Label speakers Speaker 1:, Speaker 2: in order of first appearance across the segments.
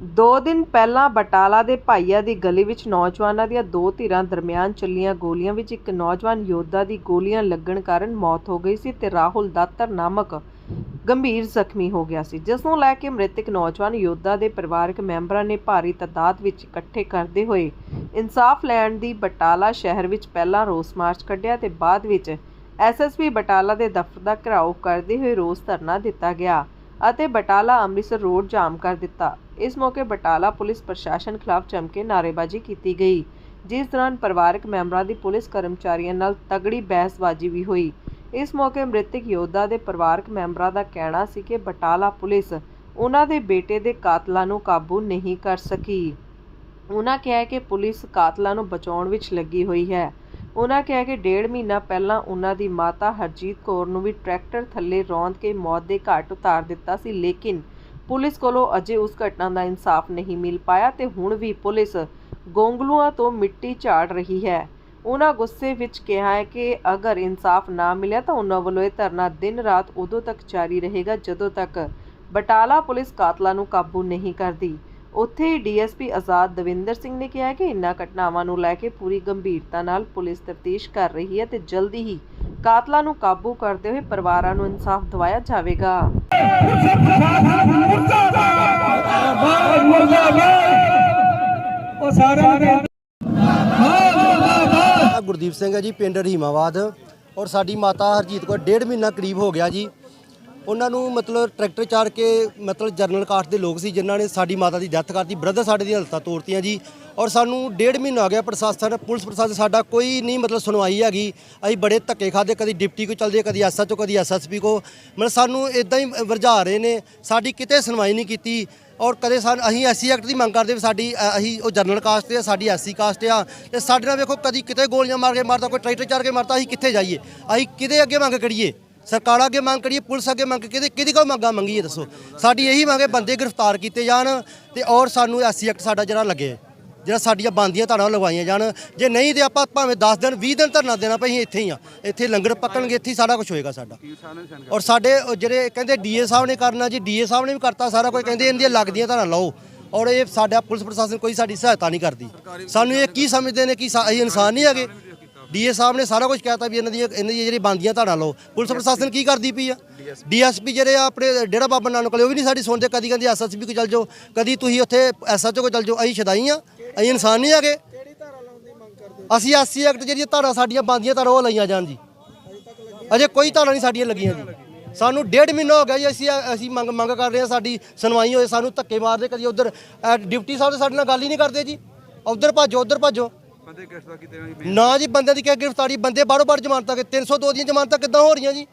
Speaker 1: ਦੋ ਦਿਨ ਪਹਿਲਾਂ ਬਟਾਲਾ ਦੇ ਭਾਈਆ ਦੀ ਗਲੀ ਵਿੱਚ ਨੌਜਵਾਨਾਂ ਦੀਆਂ ਦੋ ਧਿਰਾਂ ਦਰਮਿਆਨ ਚੱਲੀਆਂ ਗੋਲੀਆਂ ਵਿੱਚ ਇੱਕ ਨੌਜਵਾਨ ਯੋਧਾ ਦੀ ਗੋਲੀਆਂ ਲੱਗਣ ਕਾਰਨ ਮੌਤ ਹੋ ਗਈ ਸੀ ਤੇ ਰਾਹੁਲ ਦਾਤਰ ਨਾਮਕ ਗੰਭੀਰ ਜ਼ਖਮੀ ਹੋ ਗਿਆ ਸੀ। ਜਿਸ ਨੂੰ ਲੈ ਕੇ ਮ੍ਰਿਤਕ ਨੌਜਵਾਨ ਯੋਧਾ ਦੇ ਪਰਿਵਾਰਕ ਮੈਂਬਰਾਂ ਨੇ ਭਾਰੀ ਤਾਦਾਦ ਵਿੱਚ ਇਕੱਠੇ ਕਰਦੇ ਹੋਏ ਇਨਸਾਫ ਲੈਣ ਦੀ ਬਟਾਲਾ ਸ਼ਹਿਰ ਵਿੱਚ ਪਹਿਲਾਂ ਰੋਸ ਮਾਰਚ ਕੱਢਿਆ ਤੇ ਬਾਅਦ ਵਿੱਚ ਐਸਐਸਪੀ ਬਟਾਲਾ ਦੇ ਦਫ਼ਤਰ ਦਾ ਘਿਰਾਓ ਕਰਦੇ ਹੋਏ ਰੋਸ ਧਰਨਾ ਦਿੱਤਾ ਗਿਆ। ਅਤੇ ਬਟਾਲਾ ਅੰਮ੍ਰਿਤਸਰ ਰੋਡ ਜਾਮ ਕਰ ਦਿੱਤਾ। ਇਸ ਮੌਕੇ ਬਟਾਲਾ ਪੁਲਿਸ ਪ੍ਰਸ਼ਾਸਨ ਖਿਲਾਫ ਚਮਕੇ ਨਾਅਰੇਬਾਜ਼ੀ ਕੀਤੀ ਗਈ, ਜਿਸ ਦੌਰਾਨ ਪਰਿਵਾਰਕ ਮੈਂਬਰਾਂ ਦੀ ਪੁਲਿਸ ਕਰਮਚਾਰੀਆਂ ਨਾਲ ਤਗੜੀ ਬਹਿਸਬਾਜ਼ੀ ਵੀ ਹੋਈ। ਇਸ ਮੌਕੇ ਮ੍ਰਿਤਕ ਯੋਧਾ ਦੇ ਪਰਿਵਾਰਕ ਮੈਂਬਰਾਂ ਦਾ ਕਹਿਣਾ ਸੀ ਕਿ ਬਟਾਲਾ ਪੁਲਿਸ ਉਹਨਾਂ ਦੇ ਬੇਟੇ ਦੇ ਕਾਤਲਾਂ ਨੂੰ ਕਾਬੂ ਨਹੀਂ ਕਰ ਸਕੀ। ਉਹਨਾਂ ਕਿਹਾ ਕਿ ਪੁਲਿਸ ਕਾਤਲਾਂ ਨੂੰ ਬਚਾਉਣ ਵਿੱਚ ਲੱਗੀ ਹੋਈ ਹੈ। ਉਹਨਾਂ ਕਿਹਾ ਕਿ ਡੇਢ ਮਹੀਨਾ ਪਹਿਲਾਂ ਉਹਨਾਂ ਦੀ ਮਾਤਾ ਹਰਜੀਤ ਕੌਰ ਨੂੰ ਵੀ ਟਰੈਕਟਰ ਥੱਲੇ ਰੌਂਦ ਕੇ ਮੌਤ ਦੇ ਘਾਟ ਉਤਾਰ ਦਿੱਤਾ ਸੀ, ਲੇਕਿਨ ਪੁਲਿਸ ਕੋਲੋਂ ਅਜੇ ਉਸ ਘਟਨਾ ਦਾ ਇਨਸਾਫ ਨਹੀਂ ਮਿਲ ਪਾਇਆ ਤੇ ਹੁਣ ਵੀ ਪੁਲਿਸ ਗੋਂਗਲੂਆਂ ਤੋਂ ਮਿੱਟੀ ਝਾੜ ਰਹੀ ਹੈ। ਉਹਨਾਂ ਗੁੱਸੇ ਵਿੱਚ ਕਿਹਾ ਹੈ ਕਿ ਅਗਰ ਇਨਸਾਫ ਨਾ ਮਿਲਿਆ ਤਾਂ ਉਹਨਾਂ ਵੱਲੋਂ ਇਹ ਧਰਨਾ ਦਿਨ ਰਾਤ ਉਦੋਂ ਤੱਕ ਜਾਰੀ ਰਹੇਗਾ ਜਦੋਂ ਤੱਕ ਬਟਾਲਾ ਪੁਲਿਸ ਕਾਤਲਾਂ ਨੂੰ ਕਾਬੂ ਨਹੀਂ ਕਰਦੀ। ਉੱਥੇ ਹੀ ਡੀਐਸਪੀ ਆਜ਼ਾਦ ਦਵਿੰਦਰ ਸਿੰਘ ਨੇ ਕਿਹਾ ਕਿ ਇਨ੍ਹਾਂ ਘਟਨਾਵਾਂ ਨੂੰ ਲੈ ਕੇ ਪੂਰੀ ਗੰਭੀਰਤਾ ਨਾਲ ਪੁਲਿਸ ਤਫਤੀਸ਼ ਕਰ ਰਹੀ ਹੈ ਤੇ ਜਲਦੀ ਹੀ ਕਾਤਲਾਂ ਨੂੰ ਕਾਬੂ ਕਰਦੇ ਹੋਏ ਪਰਿਵਾਰਾਂ ਨੂੰ ਇਨਸਾਫ ਦਿਵਾਇਆ ਜਾਵੇਗਾ।
Speaker 2: ਉਹ ਸਾਰਿਆਂ
Speaker 3: ਗੁਰਦੀਪ ਸਿੰਘ ਹੈ ਜੀ ਪਿੰਡ ਰਹੀਮਾਬਾਦ ਔਰ ਸਾਡੀ ਮਾਤਾ ਹਰਜੀਤ ਕੌਰ ਡੇਢ ਮਹੀਨਾ ਕਰੀਬ ਹੋ ਗਿਆ ਜੀ। ਉਹਨਾਂ ਨੂੰ ਮਤਲਬ ਟਰੈਕਟਰ ਚਾੜ ਕੇ ਮਤਲਬ ਜਰਨਲ ਕਾਸਟ ਦੇ ਲੋਕ ਸੀ ਜਿਨ੍ਹਾਂ ਨੇ ਸਾਡੀ ਮਾਤਾ ਦੀ ਡੈਥ ਕਰਤੀ ਬ੍ਰਦਰ ਸਾਡੇ ਦੀਆਂ ਹਲਤਾਂ ਤੋੜਤੀਆਂ ਜੀ। ਔਰ ਸਾਨੂੰ ਡੇਢ ਮਹੀਨਾ ਹੋ ਗਿਆ ਪ੍ਰਸ਼ਾਸਨ, ਪੁਲਿਸ ਪ੍ਰਸ਼ਾਸਨ ਸਾਡਾ ਕੋਈ ਨਹੀਂ ਮਤਲਬ ਸੁਣਵਾਈ ਹੈਗੀ। ਅਸੀਂ ਬੜੇ ਧੱਕੇ ਖਾਦੇ ਕਦੀ ਡਿਪਟੀ ਕੋ ਚਲਦੇ, ਕਦੀ ਐਸਐਚਓ ਕਦੀ ਐਸਐਸਪੀ ਕੋ ਮਤਲਬ ਸਾਨੂੰ ਇਦਾਂ ਹੀ ਵਰਜਾ ਰਹੇ ਨੇ, ਸਾਡੀ ਕਿਤੇ ਸੁਣਵਾਈ ਨਹੀਂ ਕੀਤੀ। ਔਰ ਕਦੇ ਸਾਨੂੰ, ਅਸੀਂ ਐਸਸੀ ਐਕਟ ਦੀ ਮੰਗ ਕਰਦੇ ਵੀ ਸਾਡੀ ਅਸੀਂ ਉਹ ਜਰਨਲ ਕਾਸਟ ਆ, ਸਾਡੀ ਐਸਸੀ ਕਾਸਟ ਆ। ਤੇ ਸਾਡੇ ਨਾਲ ਵੇਖੋ ਕਦੀ ਕਿਤੇ ਗੋਲੀਆਂ ਮਾਰ ਕੇ ਮਾਰਦਾ, ਕੋਈ ਟਰੈਕਟਰ ਚਾਰ ਕੇ ਮਾਰਦਾ, ਅਸੀਂ ਕਿੱਥੇ ਜਾਈਏ? ਅਸੀਂ ਕਿਤੇ ਅੱਗੇ ਮੰਗ ਕਰੀਏ? ਸਰਕਾਰਾਂ ਅੱਗੇ ਮੰਗ ਕਰੀਏ, ਪੁਲਿਸ ਅੱਗੇ ਮੰਗ ਕਿਹਦੇ ਕਿਹਦੀ ਕੋਲ ਮੰਗਾਂ ਮੰਗੀਏ ਦੱਸੋ? ਸਾਡੀ ਇਹੀ ਮੰਗ ਹੈ ਬੰਦੇ ਗ੍ਰਿਫਤਾਰ ਕੀਤੇ ਜਾਣ ਤੇ ਔਰ ਸਾਨੂੰ ਐਸੀ ਐਕਟ ਸਾਡਾ ਜਿਹੜਾ ਲੱਗੇ, ਜਿਹੜਾ ਸਾਡੀਆਂ ਬੰਦੀਆਂ ਧਾਰਾਂ ਲਗਵਾਈਆਂ ਜਾਣ। ਜੇ ਨਹੀਂ ਤੇ ਆਪਾਂ ਭਾਵੇਂ 10 ਦਿਨ 20 ਦਿਨ ਧਰਨਾ ਦੇਣਾ ਪਈ ਇੱਥੇ ਹੀ ਆ। ਇੱਥੇ ਲੰਗਰ ਪੱਕਣਗੇ, ਇੱਥੇ ਹੀ ਸਾਰਾ ਕੁਝ ਹੋਏਗਾ ਸਾਡਾ। ਔਰ ਸਾਡੇ ਜਿਹੜੇ ਕਹਿੰਦੇ ਡੀਏ ਸਾਹਿਬ ਨੇ ਕਰਨਾ ਜੀ ਡੀਏ ਸਾਹਿਬ ਨੇ ਵੀ ਕਰਤਾ ਸਾਰਾ ਕੁਝ ਕਹਿੰਦੇ ਇਹਨਾਂ ਦੀਆਂ ਲੱਗਦੀਆਂ ਧਾਰਾਂ ਲਾਓ। ਔਰ ਇਹ ਸਾਡਾ ਪੁਲਿਸ ਪ੍ਰਸ਼ਾਸਨ ਕੋਈ ਸਾਡੀ ਸਹਾਇਤਾ ਨਹੀਂ ਕਰਦੀ। ਸਾਨੂੰ ਇਹ ਕੀ ਸਮਝਦੇ ਨੇ ਕਿ ਸਾ- ਅਸੀਂ ਇਨਸਾਨ ਨਹੀਂ ਹੈਗੇ। ਡੀਏ ਸਾਹਿਬ ਨੇ ਸਾਰਾ ਕੁਝ ਕਹਿਤਾ ਵੀ ਇਹਨਾਂ ਦੀਆਂ ਇਹਨਾਂ ਦੀਆਂ ਜਿਹੜੀ ਬੰਦੀਆਂ ਧਾਰਾਂ ਲਾਓ। ਪੁਲਿਸ ਪ੍ਰਸ਼ਾਸਨ ਕੀ ਕਰਦੀ ਪਈ ਆ? ਡੀਐਸਪੀ। ਜਿਹੜੇ ਆ ਆਪਣੇ ਡੇਰਾ ਬਾਬਾ ਨਾਨਕ ਵਾਲੇ ਉਹ ਵੀ ਨਹੀਂ ਸਾਡੀ ਸੁਣਦੇ ਕਦੀ ਕਹਿੰਦੇ ਐਸਐਸਪੀ ਕੋ ਚੱਲ ਜਾਓ ਕਦੀ ਤੁਸੀਂ ਉੱਥੇ ਐਸਐਚਓ ਕੋ ਚੱਲ ਜਾਓ ਅਸੀਂ ਛਦਾਈ ਆ ਅਸੀਂ ਇਨਸਾਨ ਨਹੀਂ ਹੈਗੇ। ਅਸੀਂ 80 ਐਕਟ ਜਿਹੜੀਆਂ ਧਾਰਾਂ ਸਾਡੀਆਂ ਬੰਦੀਆਂ ਧਾਰਾਂ ਉਹ ਲਈਆਂ ਜਾਣ ਜੀ। ਅਜੇ ਕੋਈ ਧਾਰਾਂ ਨਹੀਂ ਸਾਡੀਆਂ ਲੱਗੀਆਂ ਜੀ। ਸਾਨੂੰ ਡੇਢ ਮਹੀਨਾ ਹੋ ਗਿਆ ਜੀ ਅਸੀਂ ਅਸੀਂ ਮੰਗ ਮੰਗ ਕਰ ਰਹੇ ਹਾਂ ਸਾਡੀ ਸੁਣਵਾਈ ਹੋਏ ਸਾਨੂੰ ਧੱਕੇ ਮਾਰਦੇ ਕਦੀ ਉਧਰ ਡਿਪਟੀ ਸਾਹਿਬ ਤੇ ਸਾਡੇ ਨਾਲ ਗੱਲ ਹੀ ਨਹੀਂ ਕਰਦੇ ਜੀ। ਉਧਰ ਭੱਜੋ ਉਧਰ ਭੱਜੋ।
Speaker 2: ਬੰਦੇ ਗ੍ਰਿਫਤਾਰ ਕੀਤੇ ਹੋਏ
Speaker 3: ਨਾ ਜੀ ਬੰਦੇ ਦੀ ਕਿਆ ਗ੍ਰਿਫਤਾਰੀ? ਬੰਦੇ ਬਾਰੋ ਬਾਰ ਜ਼ਮਾਨਤਾਂ ਕਿ 302 ਦੀਆਂ ਜ਼ਮਾਨਤਾਂ ਕਿੱਦਾਂ ਹੋ ਰਹੀਆਂ ਜੀ?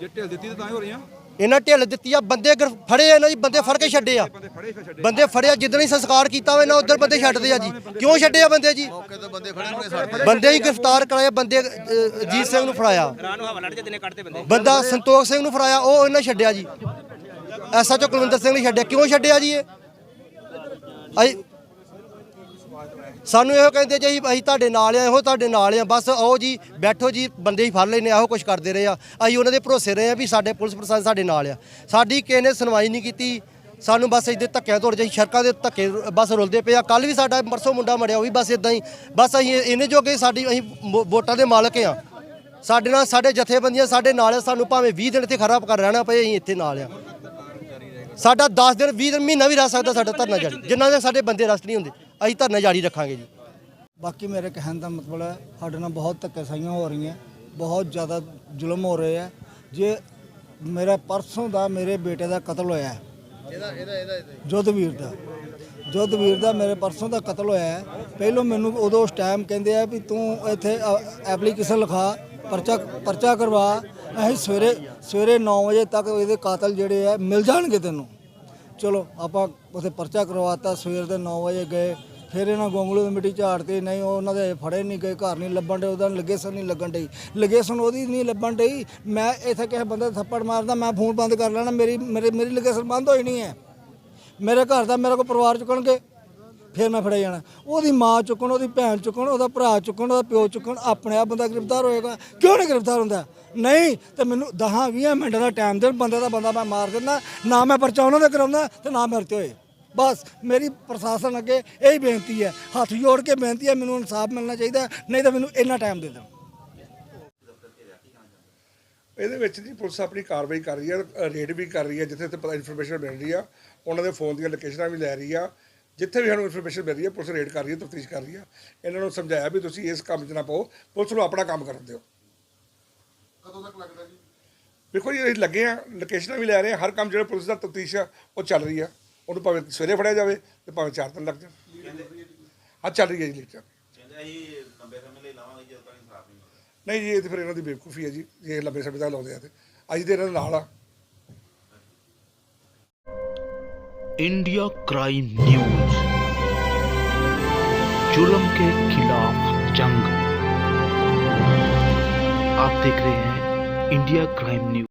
Speaker 2: ਜੇ ਢਿੱਲ ਦਿੱਤੀ ਤਾਂ ਤਾਂ ਹੀ ਹੋ ਰਹੀਆਂ।
Speaker 3: ਇਹਨਾਂ ਢਿੱਲ ਦਿੱਤੀ ਆ ਬੰਦੇ ਗ੍ਰਿਫ- ਫੜੇ ਆ ਇਹਨਾਂ ਜੀ ਬੰਦੇ ਫੜ ਕੇ ਛੱਡੇ ਆ।
Speaker 2: ਬੰਦੇ ਫੜੇ ਫਿਰ ਛੱਡੇ
Speaker 3: ਬੰਦੇ ਫੜਿਆ ਜਿੱਦਣ ਹੀ ਸੰਸਕਾਰ ਕੀਤਾ ਹੋਵੇ ਨਾ ਉਧਰ ਬੰਦੇ ਛੱਡਦੇ ਆ ਜੀ। ਕਿਉਂ ਛੱਡੇ ਆ ਬੰਦੇ ਜੀ? ਬੰਦੇ ਹੀ ਗ੍ਰਿਫਤਾਰ ਕਰਾਏ ਬੰਦੇ ਅ, ਅਜੀਤ ਸਿੰਘ ਨੂੰ ਫੜਾਇਆ। ਬੰਦਾ। ਸੰਤੋਖ ਸਿੰਘ ਨੂੰ ਫੜਾਇਆ ਉਹ ਇਹਨਾਂ ਛੱਡਿਆ ਜੀ। ਐਸਐਚਓ ਕੁਲਵਿੰਦਰ ਸਿੰਘ ਨੇ ਛੱਡਿਆ। ਕਿਉਂ ਛੱਡਿਆ ਜੀ ਇਹ? ਅਸੀਂ ਸਾਨੂੰ ਇਹੋ ਕਹਿੰਦੇ ਜੀ, ਅਸੀਂ ਅਸੀਂ ਤੁਹਾਡੇ ਨਾਲ ਆ, ਇਹੋ ਤੁਹਾਡੇ ਨਾਲ ਆ। ਬਸ ਆਓ ਜੀ, ਬੈਠੋ ਜੀ, ਬੰਦੇ ਹੀ ਫੜ ਲੈਨੇ ਇਹੋ ਕੁਝ ਕਰਦੇ ਰਹੇ ਆ। ਅਸੀਂ ਉਹਨਾਂ ਦੇ ਭਰੋਸੇ ਰਹੇ ਆ ਵੀ ਸਾਡੇ ਪੁਲਿਸ ਪ੍ਰਸ਼ਾਸਨ ਸਾਡੇ ਨਾਲ ਆ। ਸਾਡੀ ਕਿਸੇ ਨੇ ਸੁਣਵਾਈ ਨਹੀਂ ਕੀਤੀ। ਸਾਨੂੰ ਬਸ ਇੱਦੇ ਧੱਕਿਆਂ ਤੋੜ ਜਾਈ, ਸੜਕਾਂ ਦੇ ਧੱਕੇ ਬਸ ਰੁਲਦੇ ਪਏ ਆ। ਕੱਲ ਵੀ ਸਾਡਾ ਪਰਸੋਂ ਮੁੰਡਾ ਮੜਿਆ ਉਹ ਵੀ ਬਸ ਇਦਾਂ ਹੀ। ਬਸ ਅਸੀਂ ਇਹਨੇ ਜੋਗੇ ਸਾਡੀ ਅਸੀਂ ਵੋਟਾਂ ਦੇ ਮਾਲਕ ਆ। ਸਾਡੇ ਨਾਲ ਸਾਡੇ ਜਥੇਬੰਦੀਆਂ ਸਾਡੇ ਨਾਲ ਆ, ਸਾਨੂੰ ਭਾਵੇਂ 20 ਦਿਨ ਇੱਥੇ ਖਰਾਬ ਕਰ ਰਹਿਣਾ ਪਏ, ਅਸੀਂ ਇੱਥੇ ਨਾਲ ਆ। ਸਾਡਾ 10 ਦਿਨ 20 ਦਿਨ, ਮਹੀਨਾ ਵੀ ਰਹਿ ਸਕਦਾ ਸਾਡਾ ਧਰਨਾ ਜਾਰੀ। ਜਿਨ੍ਹਾਂ ਦੇ ਸਾਡੇ ਬੰਦੇ ਰਸਟ ਨਹੀਂ ਹੁੰਦੇ। ਅਸੀਂ ਧਰਨਾ ਜਾਰੀ ਰੱਖਾਂਗੇ ਜੀ।
Speaker 4: ਬਾਕੀ ਮੇਰੇ ਕਹਿਣ ਦਾ ਮਤਲਬ ਹੈ ਸਾਡੇ ਨਾਲ ਬਹੁਤ ਧੱਕੇਸ਼ਾਹੀਆਂ ਹੋ ਰਹੀਆਂ ਬਹੁਤ ਜ਼ਿਆਦਾ ਜ਼ੁਲਮ ਹੋ ਰਹੇ ਆ ਜੇ ਮੇਰਾ ਪਰਸੋਂ ਦਾ ਮੇਰੇ ਬੇਟੇ ਦਾ ਕਤਲ ਹੋਇਆ ਹੈ ਇਹਦਾ ਇਹਦਾ ਇਹਦਾ ਜੋਧਵੀਰ ਦਾ ਜੋਧਵੀਰ ਦਾ ਮੇਰੇ ਪਰਸੋਂ ਦਾ ਕਤਲ ਹੋਇਆ ਹੈ। ਪਹਿਲੋਂ ਮੈਨੂੰ ਉਦੋਂ ਉਸ ਟਾਈਮ ਕਹਿੰਦੇ ਆ ਵੀ ਤੂੰ ਇੱਥੇ ਐਪਲੀਕੇਸ਼ਨ ਲਿਖਾ ਪਰਚਾ ਪਰਚਾ ਕਰਵਾ ਅਸੀਂ ਸਵੇਰੇ ਸਵੇਰੇ 9 ਵਜੇ ਤੱਕ ਇਹਦੇ ਕਾਤਲ ਜਿਹੜੇ ਆ ਮਿਲ ਜਾਣਗੇ ਤੈਨੂੰ। ਚਲੋ ਆਪਾਂ ਉੱਥੇ ਪਰਚਾ ਕਰਵਾਤਾ ਸਵੇਰ ਦੇ 9 ਵਜੇ ਗਏ। ਫਿਰ ਇਹਨਾਂ ਗੋਂਗਲੂ ਦੀ ਮਿੱਟੀ ਝਾੜਤੇ ਨਹੀਂ ਉਹਨਾਂ ਦੇ ਫੜੇ ਨਹੀਂ ਗਏ, ਘਰ ਨਹੀਂ ਲੱਭਣ ਡੇ ਉਹਦਾ ਲਗੇਸਨ ਨਹੀਂ ਲੱਗਣ ਡਈ। ਲੋਕੇਸ਼ਨ ਉਹਦੀ ਨਹੀਂ ਲੱਭਣ ਡਈ। ਮੈਂ ਇੱਥੇ ਕਿਸੇ ਬੰਦੇ ਥੱਪੜ ਮਾਰਦਾ, ਮੈਂ ਫੋਨ ਬੰਦ ਕਰ ਲੈਣਾ, ਮੇਰੀ, ਮੇਰੇ, ਮੇਰੀ ਲੋਕੇਸ਼ਨ ਬੰਦ ਹੋਈ ਨਹੀਂ ਹੈ। ਮੇਰੇ ਘਰ ਦਾ, ਮੇਰੇ ਕੋ ਪਰਿਵਾਰ ਚੁੱਕਣਗੇ, ਫਿਰ ਮੈਂ ਫੜਿਆ ਜਾਣਾ। ਉਹਦੀ ਮਾਂ ਚੁੱਕਣ, ਉਹਦੀ ਭੈਣ ਚੁੱਕਣ, ਉਹਦਾ ਭਰਾ ਚੁੱਕਣ, ਉਹਦਾ ਪਿਓ ਚੁੱਕਣ, ਆਪਣੇ ਆਪ ਬੰਦਾ ਗ੍ਰਿਫਤਾਰ ਹੋਏਗਾ। ਕਿਉਂ ਨਹੀਂ ਗ੍ਰਿਫਤਾਰ ਹੁੰਦਾ? ਨਹੀਂ, ਤੇ ਮੈਨੂੰ 10 20 ਮਿੰਟਾਂ ਦਾ ਟਾਈਮ ਦੇਣ ਬੰਦੇ ਦਾ ਬੰਦਾ ਮੈਂ ਮਾਰ ਦਿੰਦਾ, ਨਾ ਮੈਂ ਪਰਚਾ ਉਹਨਾਂ ਦੇ ਕਰਾਉਂਦਾ ਤੇ ਨਾ ਮੇਰੇ ਤੇ ਹੋਏ। ਬਸ ਮੇਰੀ ਪ੍ਰਸ਼ਾਸਨ ਅੱਗੇ ਇਹੀ ਬੇਨਤੀ ਹੈ ਹੱਥ ਜੋੜ ਕੇ ਬੇਨਤੀ ਹੈ ਮੈਨੂੰ ਇਨਸਾਫ ਮਿਲਣਾ ਚਾਹੀਦਾ ਹੈ, ਨਹੀਂ ਤਾਂ ਮੈਨੂੰ ਇੰਨਾ ਟਾਈਮ ਦੇ ਦਿਓ।
Speaker 5: ਇਹਦੇ ਵਿੱਚ ਜੀ ਪੁਲਿਸ ਆਪਣੀ ਕਾਰਵਾਈ ਕਰ ਰਹੀ ਹੈ ਰੇਡ ਵੀ ਕਰ ਰਹੀ ਹੈ ਜਿੱਥੇ ਤੇ ਪਤਾ ਇਨਫੋਰਮੇਸ਼ਨ ਮਿਲ ਰਹੀ ਆ ਉਹਨਾਂ ਦੇ ਫੋਨ ਦੀਆਂ ਲੋਕੇਸ਼ਨਾਂ ਵੀ ਲੈ ਰਹੀ ਆ ਜਿੱਥੇ ਵੀ ਸਾਨੂੰ ਇਨਫੋਰਮੇਸ਼ਨ ਮਿਲ ਰਹੀ ਹੈ ਪੁਲਿਸ ਰੇਡ ਕਰ ਰਹੀ ਹੈ ਤਫਤੀਸ਼ ਕਰ ਰਹੀ ਆ। ਇਹਨਾਂ ਨੂੰ ਸਮਝਾਇਆ ਵੀ ਤੁਸੀਂ ਇਸ ਕੰਮ 'ਚ ਨਾ ਪਾਓ ਪੁਲਿਸ ਨੂੰ ਆਪਣਾ ਕੰਮ ਕਰਨ ਦਿਓ। ਕਦੋਂ ਤੱਕ ਲੱਗਦਾ ਜੀ? ਦੇਖੋ ਜੀ ਅਸੀਂ ਲੱਗੇ ਆ ਲੋਕੇਸ਼ਨਾਂ ਵੀ ਲੈ ਰਹੇ ਆ ਹਰ ਕੰਮ ਜਿਹੜਾ ਪੁਲਿਸ ਦਾ ਤਫਤੀਸ਼ ਆ ਉਹ ਚੱਲ ਰਹੀ ਆ। ਉਹਨੂੰ ਭਾਵੇਂ ਸਵੇਰੇ ਫੜਿਆ ਜਾਵੇ ਤੇ ਭਾਵੇਂ ਚਾਰ ਦਿਨ ਲੱਗ ਜਾਣ ਹਾਂ ਚੱਲ ਰਹੀ ਹੈ ਜੀ ਲਿਖਤ ਨਹੀਂ ਜੀ ਇਹ ਤੇ ਫਿਰ ਇਹਨਾਂ ਦੀ ਬੇਵਕੂਫੀ ਹੈ ਜੀ ਜੇ ਇਹ ਲੰਬੇ ਸਮੇਂ ਤੱਕ ਲਾਉਂਦੇ ਆ ਤੇ ਅੱਜ ਦੇ ਇਹਨਾਂ ਦੇ ਨਾਲ ਆ
Speaker 6: इंडिया क्राइम न्यूज जुल्म के खिलाफ जंग आप देख रहे हैं इंडिया क्राइम न्यूज